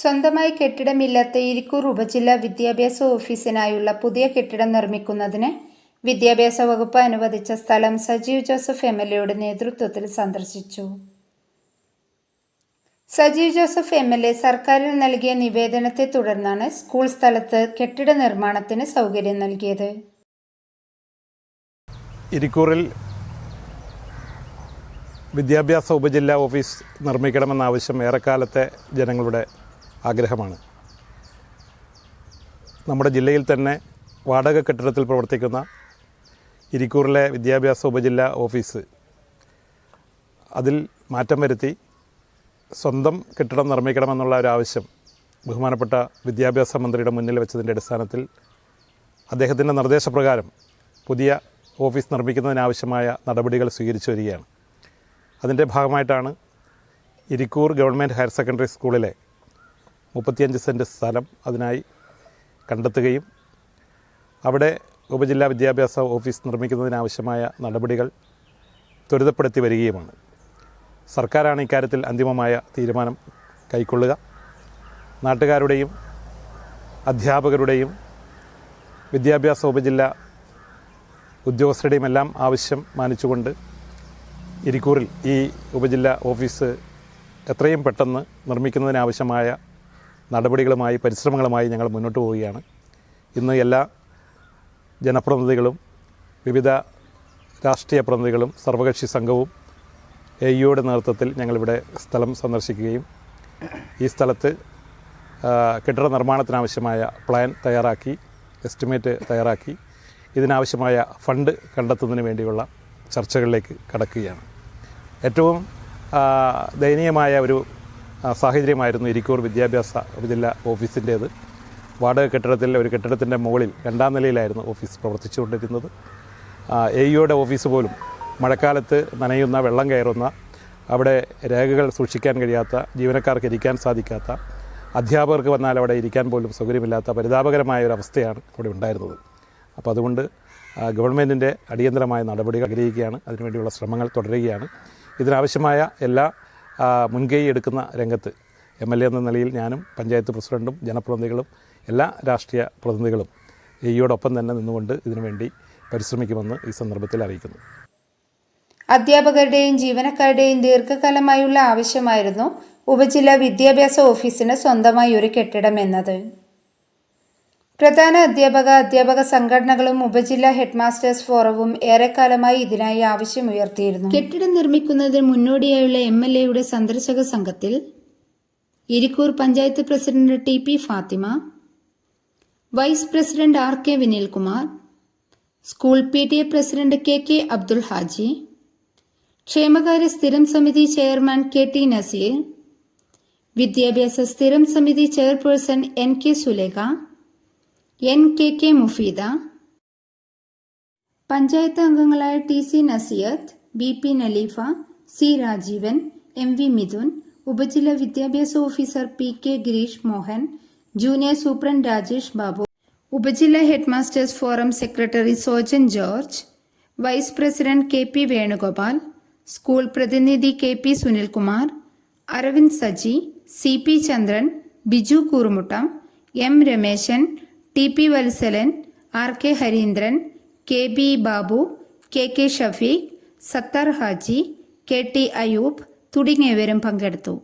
സ്വന്തമായി കെട്ടിടമില്ലാത്ത ഇരിക്കൂർ ഉപജില്ലാ വിദ്യാഭ്യാസ ഓഫീസിനായുള്ള പുതിയ കെട്ടിടം നിർമ്മിക്കുന്നതിന് വിദ്യാഭ്യാസ വകുപ്പ് അനുവദിച്ച സ്ഥലം സജീവ് ജോസഫ് എം എൽ എയുടെ നേതൃത്വത്തിൽ സന്ദർശിച്ചു. Sajeev Joseph M L A സർക്കാരിന് നൽകിയ നിവേദനത്തെ തുടർന്നാണ് സ്കൂൾ സ്ഥലത്ത് കെട്ടിട നിർമ്മാണത്തിന് സൗകര്യം നൽകിയത്. ഇരിക്കൂറിൽ വിദ്യാഭ്യാസ ഉപജില്ലാ ഓഫീസ് നിർമ്മിക്കണമെന്ന ആവശ്യം ഏറെക്കാലത്തെ ജനങ്ങളുടെ ആഗ്രഹമാണ്. നമ്മുടെ ജില്ലയിൽ തന്നെ വാടക കെട്ടിടത്തിൽ പ്രവർത്തിക്കുന്ന ഇരിക്കൂറിലെ വിദ്യാഭ്യാസ ഉപജില്ലാ ഓഫീസ് അതിൽ മാറ്റം വരുത്തി സ്വന്തം കെട്ടിടം നിർമ്മിക്കണമെന്നുള്ള ഒരു ആവശ്യം ബഹുമാനപ്പെട്ട വിദ്യാഭ്യാസ മന്ത്രിയുടെ മുന്നിൽ വെച്ചതിന്റെ അടിസ്ഥാനത്തിൽ അദ്ദേഹത്തിന്റെ നിർദ്ദേശപ്രകാരം പുതിയ ഓഫീസ് നിർമ്മിക്കുന്നതിനാവശ്യമായ നടപടികൾ സ്വീകരിച്ചു വരികയാണ്. അതിന്റെ ഭാഗമായിട്ടാണ് ഇരിക്കൂർ ഗവൺമെന്റ് ഹയർ സെക്കൻഡറി സ്കൂളിലെ മുപ്പത്തിയഞ്ച് സെന്റ് സ്ഥലം അതിനായി കണ്ടെത്തുകയും അവിടെ ഉപജില്ലാ വിദ്യാഭ്യാസ ഓഫീസ് നിർമ്മിക്കുന്നതിനാവശ്യമായ നടപടികൾ ത്വരിതപ്പെടുത്തി വരികയുമാണ്. സർക്കാരാണ് ഇക്കാര്യത്തിൽ അന്തിമമായ തീരുമാനം കൈക്കൊള്ളുക. നാട്ടുകാരുടെയും അധ്യാപകരുടെയും വിദ്യാഭ്യാസ ഉപജില്ല ഉദ്യോഗസ്ഥരുടെയും എല്ലാം ആവശ്യം മാനിച്ചുകൊണ്ട് ഇരിക്കൂറിൽ ഈ ഉപജില്ല ഓഫീസ് എത്രയും പെട്ടെന്ന് നിർമ്മിക്കുന്നതിനാവശ്യമായ നടപടികളുമായി പരിശ്രമങ്ങളുമായി ഞങ്ങൾ മുന്നോട്ട് പോവുകയാണ്. ഇന്ന് എല്ലാ ജനപ്രതിനിധികളും വിവിധ രാഷ്ട്രീയ പ്രതിനിധികളും സർവകക്ഷി സംഘവും എ ഇയുടെ നേതൃത്വത്തിൽ ഞങ്ങളിവിടെ സ്ഥലം സന്ദർശിക്കുകയും ഈ സ്ഥലത്ത് കെട്ടിട നിർമ്മാണത്തിനാവശ്യമായ പ്ലാൻ തയ്യാറാക്കി എസ്റ്റിമേറ്റ് തയ്യാറാക്കി ഇതിനാവശ്യമായ ഫണ്ട് കണ്ടെത്തുന്നതിന് വേണ്ടിയുള്ള ചർച്ചകളിലേക്ക് കടക്കുകയാണ്. ഏറ്റവും ദയനീയമായ ഒരു സാഹചര്യമായിരുന്നു ഇരിക്കൂർ വിദ്യാഭ്യാസ ഉപജില്ലാ ഓഫീസിന്റേത്. വാടക കെട്ടിടത്തിൽ ഒരു കെട്ടിടത്തിന്റെ മുകളിൽ രണ്ടാം നിലയിലായിരുന്നു ഓഫീസ് പ്രവർത്തിച്ചുകൊണ്ടിരുന്നത്. എ ഇയുടെ ഓഫീസ് പോലും മഴക്കാലത്ത് നനയുന്ന വെള്ളം കയറുന്ന അവിടെ രേഖകൾ സൂക്ഷിക്കാൻ കഴിയാത്ത ജീവനക്കാർക്ക് ഇരിക്കാൻ സാധിക്കാത്ത അധ്യാപകർക്ക് വന്നാൽ അവിടെ ഇരിക്കാൻ പോലും സൗകര്യമില്ലാത്ത പരിതാപകരമായ ഒരു അവസ്ഥയാണ് അവിടെ ഉണ്ടായിരുന്നത്. അപ്പോൾ അതുകൊണ്ട് ഗവൺമെന്റിന്റെ അടിയന്തരമായ നടപടികൾ ആഗ്രഹിക്കുകയാണ്. അതിനുവേണ്ടിയുള്ള ശ്രമങ്ങൾ തുടരുകയാണ്. ഇതിനാവശ്യമായ എല്ലാ മുൻകൈ എടുക്കുന്ന രംഗത്ത് എം എൽ എ എന്ന നിലയിൽ ഞാനും പഞ്ചായത്ത് പ്രസിഡന്റും ജനപ്രതിനിധികളും എല്ലാ രാഷ്ട്രീയ പ്രതിനിധികളും ഇയോടൊപ്പം തന്നെ നിന്നുകൊണ്ട് ഇതിനുവേണ്ടി പരിശ്രമിക്കുമെന്ന് ഈ സന്ദർഭത്തിൽ അറിയിക്കുന്നു. അധ്യാപകരുടെയും ജീവനക്കാരുടെയും ദീർഘകാലമായുള്ള ആവശ്യമായിരുന്നു ഉപജില്ലാ വിദ്യാഭ്യാസ ഓഫീസിന് സ്വന്തമായി ഒരു കെട്ടിടം എന്നത്. പ്രധാന അധ്യാപക അധ്യാപക സംഘടനകളും ഉപജില്ലാ ഹെഡ്മാസ്റ്റേഴ്സ് ഫോറവും ഏറെക്കാലമായി ഇതിനായി ആവശ്യമുയർത്തിയിരുന്നു. കെട്ടിടം നിർമ്മിക്കുന്നതിന് മുന്നോടിയായുള്ള എം എൽ എയുടെ സന്ദർശക സംഘത്തിൽ Irikkur panchayat president T P Fathima vice president R K Vinilkumar school P T A president K K Abdul Haji ക്ഷേമകാര്യ സ്ഥിരം സമിതി ചെയർമാൻ കെ ടി നസീർ വിദ്യാഭ്യാസ സ്ഥിരം സമിതി chairperson N K Sulekha N K K Mufeeda. Panchayat അംഗങ്ങളായ T C Nasiyath B P Nalifa C Rajeevan M V Mithun ഉപജില്ലാ വിദ്യാഭ്യാസ officer P K Girish Mohan junior superintendent Rajesh Babu ഉപജില്ലാ headmasters forum secretary Sojan George vice president K P Venugopal school പ്രതിനിധി K P Sunilkumar Aravind Saji C P Chandran Biju Koorumuttam M Rameshan T P Valsalan R K Harindran K B Babu K K Shafeeq Sathar Haji K T Ayoob തുടങ്ങിയവരും പങ്കെടുത്തു.